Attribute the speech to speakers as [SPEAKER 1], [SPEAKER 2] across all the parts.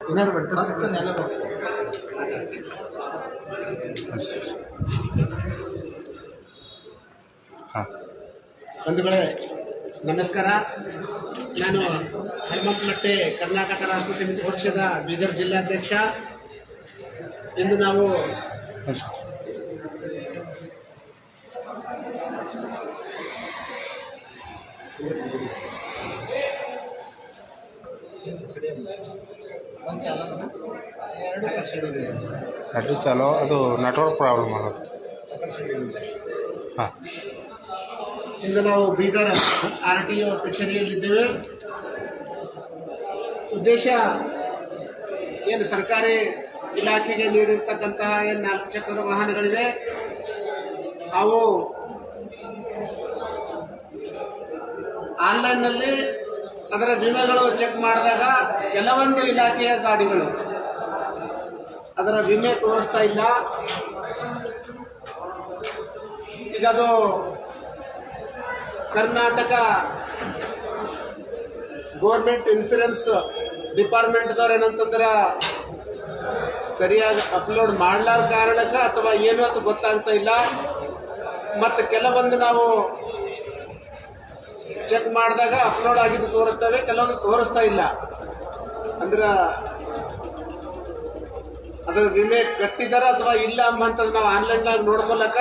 [SPEAKER 1] First ನೆಲ.
[SPEAKER 2] ಬಂಧುಗಳೇ, ನಮಸ್ಕಾರ ನಾನು ಹನುಮಂತ ಮಟ್ಟೆ ಕರ್ನಾಟಕ ರಾಷ್ಟ್ರ ಸಮಿತಿ ಪಕ್ಷದ ಬೀದರ್ ಜಿಲ್ಲಾಧ್ಯಕ್ಷ ಇಂದು ನಾವು
[SPEAKER 1] ಒಂದ್ ಎರಡು
[SPEAKER 3] ಚಾಲೋ ಅದು ನೆಟ್ವರ್ಕ್ ಪ್ರಾಬ್ಲಮ್ ಆಗುತ್ತೆ. ಹಾಂ.
[SPEAKER 2] ಈಗ ನಾವು ಬೀದರ್ ಆರ್ ಟಿ ಒ ಕಚೇರಿಯಲ್ಲಿದ್ದೇವೆ ಉದ್ದೇಶ ಏನು ಸರ್ಕಾರಿ ಇಲಾಖೆಗೆ ನೀಡಿರ್ತಕ್ಕಂತಹ ಏನು ನಾಲ್ಕು ಚಕ್ರದ ವಾಹನಗಳಿವೆ ಅವು ಆನ್ಲೈನ್ನಲ್ಲಿ ಅದರ ವಿಮೆಗಳು ಚೆಕ್ ಮಾಡಿದಾಗ ಕೆಲವೊಂದು ಇಲಾಖೆಯ ಗಾಡಿಗಳು. ಅದರ ವಿಮೆ ತೋರಿಸ್ತಾ ಇಲ್ಲ. ಈಗ ಅದು ಕರ್ನಾಟಕ ಗೋರ್ಮೆಂಟ್ ಇನ್ಸೂರೆನ್ಸ್ ಡಿಪಾರ್ಟ್ಮೆಂಟ್ದವ್ರು ಏನಂತಂದ್ರೆ ಸರಿಯಾಗಿ ಅಪ್ಲೋಡ್ ಮಾಡ್ಲಾರ ಕಾರಣಕ್ಕ ಅಥವಾ ಏನು ಅಂತ ಗೊತ್ತಾಗ್ತಾ ಇಲ್ಲ. ಮತ್ತು ಕೆಲವೊಂದು ನಾವು ಚೆಕ್ ಮಾಡಿದಾಗ ಅಪ್ಲೋಡ್ ಆಗಿದ್ದು ತೋರಿಸ್ತವೆ, ಕೆಲವೊಂದು ತೋರಿಸ್ತಾ ಇಲ್ಲ. ಅಂದ್ರೆ ಅದರ ವಿಮೆ ಕಟ್ಟಿದಾರ ಅಥವಾ ಇಲ್ಲ ಅಂತ ನಾವು ಆನ್ಲೈನ್ದಾಗ ನೋಡ್ಕೊಳಕ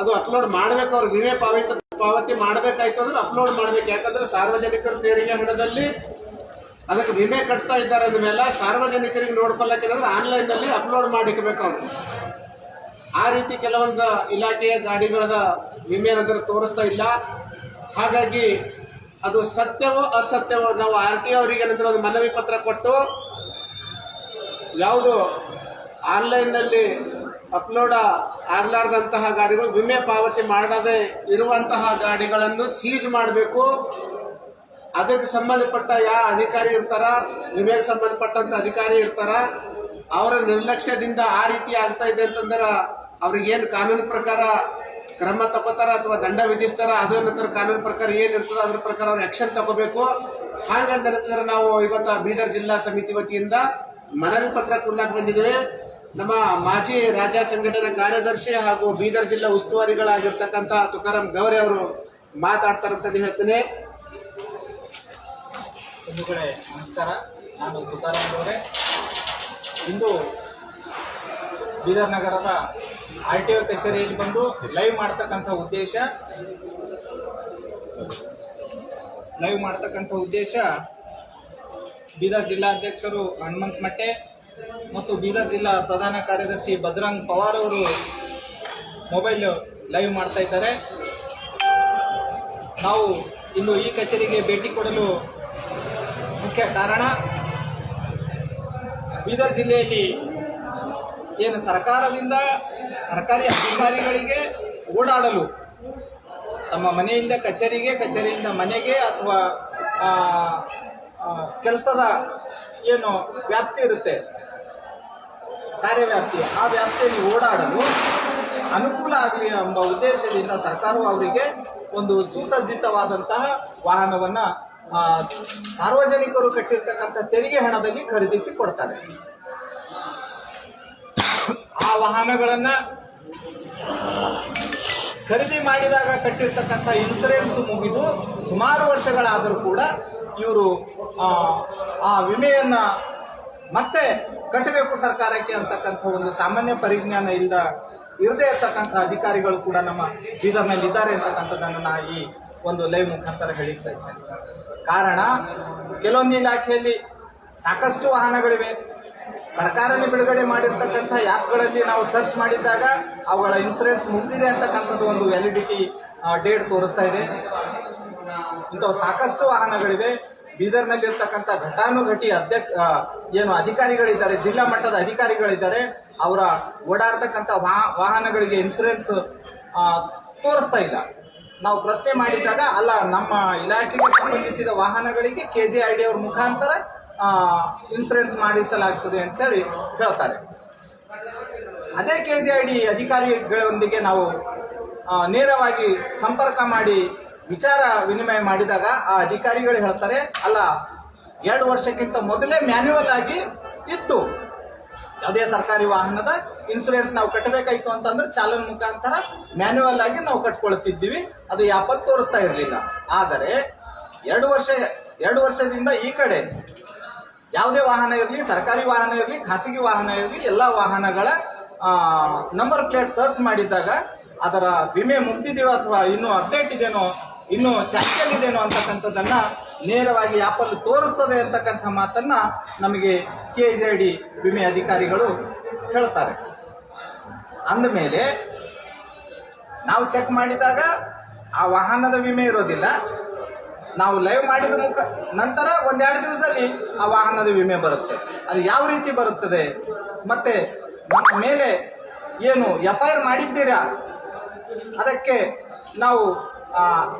[SPEAKER 2] ಅದು ಅಪ್ಲೋಡ್ ಮಾಡ್ಬೇಕು, ಅವ್ರ ವಿಮೆ ಪಾವತಿ ಪಾವತಿ ಮಾಡ್ಬೇಕಾಯ್ತು ಅಂದ್ರೆ ಅಪ್ಲೋಡ್ ಮಾಡ್ಬೇಕು. ಯಾಕಂದ್ರೆ ಸಾರ್ವಜನಿಕರ ತೆರಿಗೆ ಹಣದಲ್ಲಿ ಅದಕ್ಕೆ ವಿಮೆ ಕಟ್ತಾ ಇದ್ದಾರೆ ಅಂದಮೇಲೆ ಸಾರ್ವಜನಿಕರಿಗೆ ನೋಡ್ಕೊಳಕ್ಕೆ ಆನ್ಲೈನ್ ಆನ್ಲೈನ್ನಲ್ಲಿ ಅಪ್ಲೋಡ್ ಮಾಡಿಕಬೇಕು ಅವ್ರು. ಆ ರೀತಿ ಕೆಲವೊಂದು ಇಲಾಖೆಯ ಗಾಡಿಗಳ ವಿಮೆ ಏನಾದ್ರೆ ತೋರಿಸ್ತಾ ಇಲ್ಲ. ಹಾಗಾಗಿ ಅದು ಸತ್ಯವೋ ಅಸತ್ಯವೋ ನಾವು ಆರ್ ಟಿ ಅವರಿಗೆ ಏನಂದ್ರೆ ಒಂದು ಮನವಿ ಪತ್ರ ಕೊಟ್ಟು ಯಾವುದು ಆನ್ಲೈನ್ನಲ್ಲಿ ಅಪ್ಲೋಡ್ ಆಗಲಾರ್ದಂತಹ ಗಾಡಿಗಳು ವಿಮೆ ಪಾವತಿ ಮಾಡದೆ ಇರುವಂತಹ ಗಾಡಿಗಳನ್ನು ಸೀಜ್ ಮಾಡಬೇಕು. ಅದಕ್ಕೆ ಸಂಬಂಧಪಟ್ಟ ಯಾವ ಅಧಿಕಾರಿ ಇರ್ತಾರ, ವಿಮೆಗೆ ಸಂಬಂಧಪಟ್ಟಂತ ಅಧಿಕಾರಿ ಇರ್ತಾರ, ಅವರ ನಿರ್ಲಕ್ಷ್ಯದಿಂದ ಆ ರೀತಿ ಆಗ್ತಾ ಇದೆ ಅಂತಂದ್ರೆ ಅವ್ರಿಗೇನು ಕಾನೂನು ಪ್ರಕಾರ ಕ್ರಮ ತಗೋತಾರ ಅಥವಾ ದಂಡ ವಿಧಿಸ್ತಾರ, ಅದು ನಂತರ ಕಾನೂನು ಪ್ರಕಾರ ಏನ್ ಇರ್ತದೆ ಅದ್ರ ಪ್ರಕಾರ ಅವ್ರು ಆಕ್ಷನ್ ತಗೋಬೇಕು. ಹಾಗಂದ್ರೆ ನಾವು ಇವತ್ತು ಬೀದರ್ ಜಿಲ್ಲಾ ಸಮಿತಿ ವತಿಯಿಂದ ಮನವಿ ಪತ್ರ ಕೊಡ್ಲಾಕ್ ಬಂದಿದ್ದೇವೆ. ನಮ್ಮ ಮಾಜಿ ರಾಜ್ಯ ಸಂಘಟನಾ ಕಾರ್ಯದರ್ಶಿ ಹಾಗೂ ಬೀದರ್ ಜಿಲ್ಲಾ ಉಸ್ತುವಾರಿಗಳಾಗಿರ್ತಕ್ಕಂಥ ತುಕಾರಾಮ್ ಗೌರಿ ಅವರು ಮಾತಾಡ್ತಾರಂತ ಹೇಳ್ತೇನೆ.
[SPEAKER 1] ಒಂದು ಕಡೆ ನಮಸ್ಕಾರ. ನಾನು ತುಕಾರಾಮ್ ಗೌರೆ. ಇಂದು ಬೀದರ್ ನಗರದ ಆರ್ ಟಿ ಒ ಕಚೇರಿಯಲ್ಲಿ ಬಂದು ಲೈವ್ ಮಾಡ್ತಕ್ಕಂಥ ಉದ್ದೇಶ ಲೈವ್ ಮಾಡ್ತಕ್ಕಂಥ ಉದ್ದೇಶ ಬೀದರ್ ಜಿಲ್ಲಾಧ್ಯಕ್ಷರು ಹನುಮಂತ ಮಟ್ಟೆ ಮತ್ತು ಬೀದರ್ ಜಿಲ್ಲಾ ಪ್ರಧಾನ ಕಾರ್ಯದರ್ಶಿ ಬಜರಂಗ್ ಪವಾರ್ ಅವರು ಮೊಬೈಲ್ ಲೈವ್ ಮಾಡ್ತಾ ಇದ್ದಾರೆ. ನಾವು ಇಂದು ಈ ಕಚೇರಿಗೆ ಭೇಟಿ ಕೊಡಲು ಮುಖ್ಯ ಕಾರಣ, ಬೀದರ್ ಜಿಲ್ಲೆಯಲ್ಲಿ ಏನು ಸರ್ಕಾರದಿಂದ ಸರ್ಕಾರಿ ಅಧಿಕಾರಿಗಳಿಗೆ ಓಡಾಡಲು, ತಮ್ಮ ಮನೆಯಿಂದ ಕಚೇರಿಗೆ, ಕಚೇರಿಯಿಂದ ಮನೆಗೆ ಅಥವಾ ಕೆಲಸದ ಏನು ವ್ಯಾಪ್ತಿ ಇರುತ್ತೆ, ಕಾರ್ಯವ್ಯಾಪ್ತಿ, ಆ ವ್ಯಾಪ್ತಿಯಲ್ಲಿ ಓಡಾಡಲು ಅನುಕೂಲ ಆಗಲಿ ಎಂಬ ಉದ್ದೇಶದಿಂದ ಸರ್ಕಾರವು ಅವರಿಗೆ ಒಂದು ಸುಸಜ್ಜಿತವಾದಂತಹ ವಾಹನವನ್ನ ಸಾರ್ವಜನಿಕರು ಕಟ್ಟಿರ್ತಕ್ಕಂಥ ತೆರಿಗೆ ಹಣದಲ್ಲಿ ಖರೀದಿಸಿ ಕೊಡ್ತಾರೆ. ಆ ವಾಹನಗಳನ್ನ ಖರೀದಿ ಮಾಡಿದಾಗ ಕಟ್ಟಿರ್ತಕ್ಕಂಥ ಇನ್ಸೂರೆನ್ಸ್ ಮುಗಿದು ಸುಮಾರು ವರ್ಷಗಳಾದರೂ ಕೂಡ ಇವರು, ಆ ವಿಮೆಯನ್ನ ಮತ್ತೆ ಕಟ್ಟಬೇಕು ಸರ್ಕಾರಕ್ಕೆ ಅಂತಕ್ಕಂಥ ಒಂದು ಸಾಮಾನ್ಯ ಪರಿಜ್ಞಾನ ಇಲ್ಲದ ಇರದೇ ಇರತಕ್ಕಂಥ ಅಧಿಕಾರಿಗಳು ಕೂಡ ನಮ್ಮ ಬೀದರ್ನಲ್ಲಿ ಇದ್ದಾರೆ ಅಂತಕ್ಕಂಥದ್ದನ್ನು ನಾ ಈ ಒಂದು ಲೈವ್ ಮುಖಾಂತರ ಹೇಳಿ ಕಾರಣ, ಕೆಲವೊಂದು ಇಲಾಖೆಯಲ್ಲಿ ಸಾಕಷ್ಟು ವಾಹನಗಳಿವೆ. ಸರ್ಕಾರನೇ ಬಿಡುಗಡೆ ಮಾಡಿರ್ತಕ್ಕಂಥ ಆ್ಯಪ್ಗಳಲ್ಲಿ ನಾವು ಸರ್ಚ್ ಮಾಡಿದಾಗ ಅವುಗಳ ಇನ್ಸೂರೆನ್ಸ್ ಮುಗಿದಿದೆ ಅಂತಕ್ಕಂಥದ್ದು ಒಂದು ವ್ಯಾಲಿಡಿಟಿ ಡೇಟ್ ತೋರಿಸ್ತಾ ಇದೆ. ಇಂಥವು ಸಾಕಷ್ಟು ವಾಹನಗಳಿವೆ. ಬೀದರ್ನಲ್ಲಿರ್ತಕ್ಕಂಥ ಘಟಾನುಘಟಿ ಅಧ್ಯಕ್ಷ ಏನು ಅಧಿಕಾರಿಗಳಿದ್ದಾರೆ, ಜಿಲ್ಲಾ ಮಟ್ಟದ ಅಧಿಕಾರಿಗಳಿದ್ದಾರೆ. ಅವರ ಓಡಾಡ್ತಕ್ಕಂಥ ವಾಹನಗಳಿಗೆ ಇನ್ಸೂರೆನ್ಸ್ ತೋರಿಸ್ತಾ ಇಲ್ಲ. ನಾವು ಪ್ರಶ್ನೆ ಮಾಡಿದಾಗ ಅಲ್ಲ, ನಮ್ಮ ಇಲಾಖೆಗೆ ಸಂಬಂಧಿಸಿದ ವಾಹನಗಳಿಗೆ ಕೆ ಜಿ ಐ ಡಿ ಅವ್ರ ಮುಖಾಂತರ ಇನ್ಸೂರೆನ್ಸ್ ಮಾಡಿಸಲಾಗ್ತದೆ ಅಂತೇಳಿ ಹೇಳ್ತಾರೆ. ಅದೇ ಕೆ ಜಿ ಐ ಡಿ ಅಧಿಕಾರಿಗಳೊಂದಿಗೆ ನಾವು ನೇರವಾಗಿ ಸಂಪರ್ಕ ಮಾಡಿ ವಿಚಾರ ವಿನಿಮಯ ಮಾಡಿದಾಗ ಆ ಅಧಿಕಾರಿಗಳು ಹೇಳ್ತಾರೆ, ಅಲ್ಲ, ಎರಡು ವರ್ಷಕ್ಕಿಂತ ಮೊದಲೇ ಮ್ಯಾನ್ಯುವಲ್ ಆಗಿ ಇತ್ತು. ಯಾವುದೇ ಸರ್ಕಾರಿ ವಾಹನದ ಇನ್ಸೂರೆನ್ಸ್ ನಾವು ಕಟ್ಟಬೇಕಾಯ್ತು ಅಂತಂದ್ರೆ ಚಾಲನ್ ಮುಖಾಂತರ ಮ್ಯಾನ್ಯುವಲ್ ಆಗಿ ನಾವು ಕಟ್ಕೊಳ್ತಿದ್ದೀವಿ. ಅದು ಯಾಪತ್ತು ತೋರಿಸ್ತಾ ಇರಲಿಲ್ಲ. ಆದರೆ, ಎರಡು ವರ್ಷ, ಎರಡು ವರ್ಷದಿಂದ ಈ ಕಡೆ ಯಾವುದೇ ವಾಹನ ಇರಲಿ, ಸರ್ಕಾರಿ ವಾಹನ ಇರಲಿ, ಖಾಸಗಿ ವಾಹನ ಇರಲಿ, ಎಲ್ಲ ವಾಹನಗಳ ನಂಬರ್ ಪ್ಲೇಟ್ ಸರ್ಚ್ ಮಾಡಿದಾಗ ಅದರ ವಿಮೆ ಮುಗ್ದಿದೆಯೋ ಅಥವಾ ಇನ್ನೂ ಅಪ್ಡೇಟ್ ಇದೇನೋ ಇನ್ನು ಚಾಲ್ತಿಯಲ್ಲಿ ಇದೇನೋ ಅಂತಕ್ಕಂಥದ್ದನ್ನ ನೇರವಾಗಿ ಆ್ಯಪಲ್ಲಿ ತೋರಿಸ್ತದೆ ಅಂತಕ್ಕಂಥ ಮಾತನ್ನ ನಮಗೆ ಕೆ ಜೆ ಡಿ ವಿಮೆ ಅಧಿಕಾರಿಗಳು ಹೇಳ್ತಾರೆ. ಅಂದಮೇಲೆ ನಾವು ಚೆಕ್ ಮಾಡಿದಾಗ ಆ ವಾಹನದ ವಿಮೆ ಇರೋದಿಲ್ಲ. ನಾವು ಲೈವ್ ಮಾಡಿದ ಮುಖ, ನಂತರ ಒಂದೆರಡು ದಿವಸದಲ್ಲಿ ಆ ವಾಹನದ ವಿಮೆ ಬರುತ್ತೆ. ಅದು ಯಾವ ರೀತಿ ಬರುತ್ತದೆ? ಮತ್ತೆ ನಮ್ಮ ಮೇಲೆ ಏನು ಎಫ್ ಐ ಆರ್ ಮಾಡಿದ್ದೀರಾ? ಅದಕ್ಕೆ ನಾವು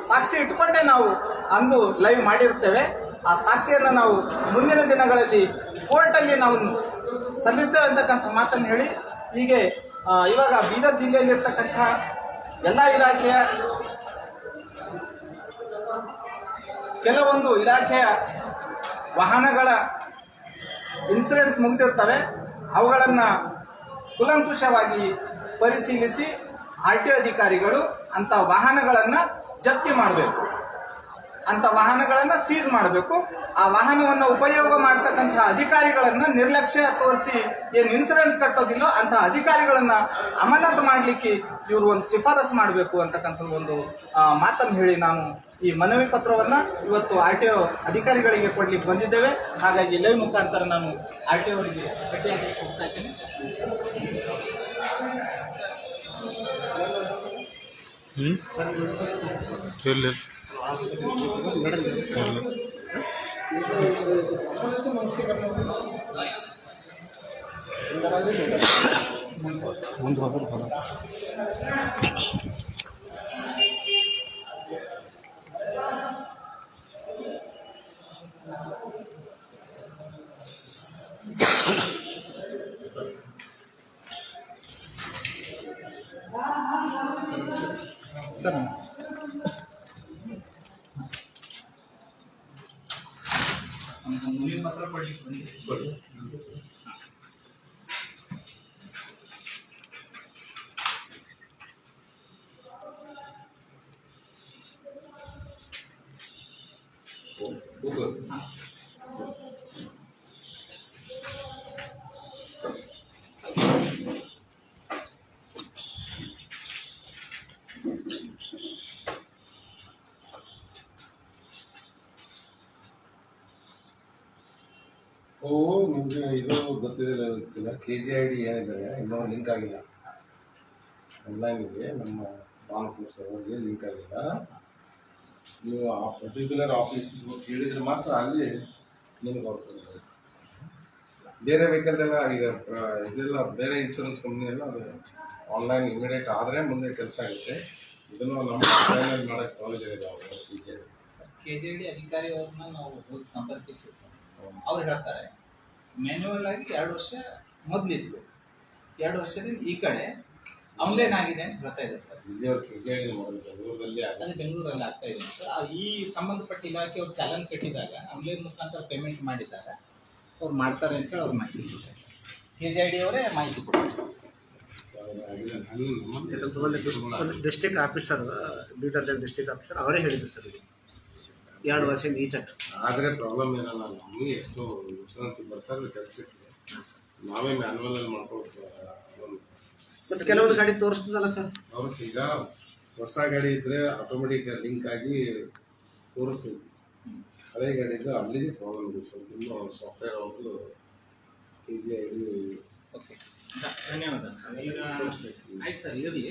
[SPEAKER 1] ಸಾಕ್ಷಿ ಇಟ್ಕೊಂಡೇ ನಾವು ಅಂದು ಲೈವ್ ಮಾಡಿರ್ತೇವೆ. ಆ ಸಾಕ್ಷಿಯನ್ನು ನಾವು ಮುಂದಿನ ದಿನಗಳಲ್ಲಿ ಕೋರ್ಟಲ್ಲಿ ನಾವು ಸಲ್ಲಿಸ್ತೇವೆ ಅಂತಕ್ಕಂಥ ಮಾತನ್ನು ಹೇಳಿ, ಹೀಗೆ ಇವಾಗ ಬೀದರ್ ಜಿಲ್ಲೆಯಲ್ಲಿರ್ತಕ್ಕಂಥ ಎಲ್ಲ ಇಲಾಖೆಯ ಕೆಲವೊಂದು ಇಲಾಖೆಯ ವಾಹನಗಳ ಇನ್ಸೂರೆನ್ಸ್ ಮುಗಿದಿರ್ತವೆ. ಅವುಗಳನ್ನು ಕುಲಂಕುಷವಾಗಿ ಪರಿಶೀಲಿಸಿ ಆರ್ ಟಿ ಅಧಿಕಾರಿಗಳು ಅಂಥ ವಾಹನಗಳನ್ನು ಜಪ್ತಿ ಮಾಡಬೇಕು. ಅಂಥ ವಾಹನಗಳನ್ನು ಸೀಸ್ ಮಾಡಬೇಕು. ಆ ವಾಹನವನ್ನು ಉಪಯೋಗ ಮಾಡ್ತಕ್ಕಂಥ ಅಧಿಕಾರಿಗಳನ್ನು ನಿರ್ಲಕ್ಷ್ಯ ತೋರಿಸಿ ಏನು ಇನ್ಸೂರೆನ್ಸ್ ಕಟ್ಟೋದಿಲ್ಲೋ ಅಂಥ ಅಧಿಕಾರಿಗಳನ್ನು ಅಮಾನತು ಮಾಡಲಿಕ್ಕೆ ಇವರು ಒಂದು ಶಿಫಾರಸು ಮಾಡಬೇಕು ಅಂತಕ್ಕಂಥದ್ದು ಒಂದು ಮಾತನ್ನು ಹೇಳಿ ನಾನು ಈ ಮನವಿ ಪತ್ರವನ್ನ ಇವತ್ತು ಆರ್ ಟಿ ಒ ಅಧಿಕಾರಿಗಳಿಗೆ ಕೊಡ್ಲಿಕ್ಕೆ ಬಂದಿದ್ದೇವೆ. ಹಾಗಾಗಿ ಲೈವ್ ಮುಖಾಂತರ ನಾನು ಆರ್ ಟಿ ಅವರಿಗೆ ಭೇಟಿಯಾಗಿ ಹೋಗ್ತಾ ಇದ್ದೀನಿ.
[SPEAKER 3] ಹ್ಞೂ ಎಲ್ಲಿ ಎಲ್ಲಿ ಮುಂದೆ ಹೋದ್ರೆ ಬರೋದು
[SPEAKER 1] ಸರ್
[SPEAKER 4] ಓ ನಿಮಗೆ ಇದು ಗೊತ್ತಿದೆ ಗೊತ್ತಿಲ್ಲ. ಕೆ ಜಿ ಐ ಡಿ ಏನಿದ್ದಾರೆ ಇನ್ನೂ ಲಿಂಕ್ ಆಗಿಲ್ಲ. ಆನ್ಲೈನಿಗೆ ನಮ್ಮ ಬ್ಯಾಂಕ್ ಸರ್ವರ್ಗೆ ಲಿಂಕ್ ಆಗಿಲ್ಲ. ನೀವು ಆ ಪರ್ಟಿಕ್ಯುಲರ್ ಆಫೀಸಿಗೆ ಕೇಳಿದ್ರೆ ಮಾತ್ರ ಅಲ್ಲಿ ನಿಮ್ಗೆ ಅವ್ರು ಬೇರೆ ಬೇಕಂತೆಲ್ಲ ಈಗ ಇದೆಲ್ಲ ಬೇರೆ ಇನ್ಶೂರೆನ್ಸ್ ಕಂಪ್ನಿ ಎಲ್ಲ ಆನ್ಲೈನ್ ಇಮಿಡಿಯೇಟ್ ಆದರೆ ಮುಂದೆ ಕೆಲಸ ಆಗುತ್ತೆ. ಇದನ್ನು ನಮ್ಮ ಆನ್ಲೈನಲ್ಲಿ ಮಾಡೋಕ್ಕೆ ಕಾಲೇಜ್ ಇದಾವೆ. ಅವರು
[SPEAKER 5] ಕೆ ಜೆ ಡಿ ಅಧಿಕಾರಿ ಅವ್ರನ್ನ ನಾವು ಹೋಗಿ ಸಂಪರ್ಕಿಸಿ ಸರ್. ಅವ್ರು ಹೇಳ್ತಾರೆ. ಮ್ಯಾನ್ಯುವಲ್ ಆಗಿ ಎರಡು ವರ್ಷ ಮೊದಲಿತ್ತು ಎರಡು ವರ್ಷದಿಂದ ಈ ಕಡೆ ಆನ್ಲೈನ್ ಆಗಿದೆ ಅಂತ ಬರ್ತಾ ಇದೆ ಸರ್.
[SPEAKER 4] ಐ
[SPEAKER 5] ಅದೇ ಬೆಂಗಳೂರಲ್ಲಿ ಆಗ್ತಾ ಇದೆ. ಸರ್ ಈ ಸಂಬಂಧಪಟ್ಟ ಇಲಾಖೆ ಅವ್ರು ಚಾಲನ್ ಕಟ್ಟಿದಾಗ ಆನ್ಲೈನ್ ಮುಖಾಂತರ ಪೇಮೆಂಟ್ ಮಾಡಿದಾಗ ಅವ್ರು ಮಾಡ್ತಾರೆ ಅಂತ ಹೇಳಿ ಅವ್ರು ಮಾಹಿತಿ ಕೊಡ್ತಾರೆ. ಕೆ ಜೆ ಡಿ ಅವರೇ ಮಾಹಿತಿ ಕೊಡ್ತಾರೆ.
[SPEAKER 2] District officer Bidar district officer ಅವರೇ ಹೇಳಿದ್ರು ಸರ್ ಇದು. ಎರಡು ವರ್ಷ ಈಚಕ್
[SPEAKER 4] ಆದರೆ ಪ್ರಾಬ್ಲಮ್ ಏನಲ್ಲ ನಮಗೆ ಎಷ್ಟು ಇನ್ಶೂರೆನ್ಸ್ ಬರ್ತಾರೆ ಕೆಲಸಕ್ಕೆ ನಾವೇ ಮ್ಯಾನ್ಯಲ್ ಅಲ್ಲಿ ಮಾಡ್ಕೊಳ್ತೀವಿ
[SPEAKER 2] ಮತ್ತೆ ಕೆಲವೊಂದು ಗಾಡಿ ತೋರಿಸ್ತದಲ್ಲ ಸರ್?
[SPEAKER 4] ಅವ್ರು ಈಗ ಹೊಸ ಗಾಡಿ ಇದ್ರೆ ಆಟೋಮೆಟಿಕ್ ಲಿಂಕ್ ಆಗಿ ತೋರಿಸ್ತೀವಿ. ಹಳೆ ಗಾಡಿ ಇದ್ರೆ ಅಲ್ಲಿಗೆ ಪ್ರಾಬ್ಲಮ್ ಇದೆ ಸ್ವಲ್ಪ ಇನ್ನೂ ಸಾಫ್ಟ್ವೇರ್ ಅವರು K G I D
[SPEAKER 5] okay ಧನ್ಯವಾದ ಸರ್. ಈಗ ಆಯ್ತು ಸರ್ ಇರಲಿ.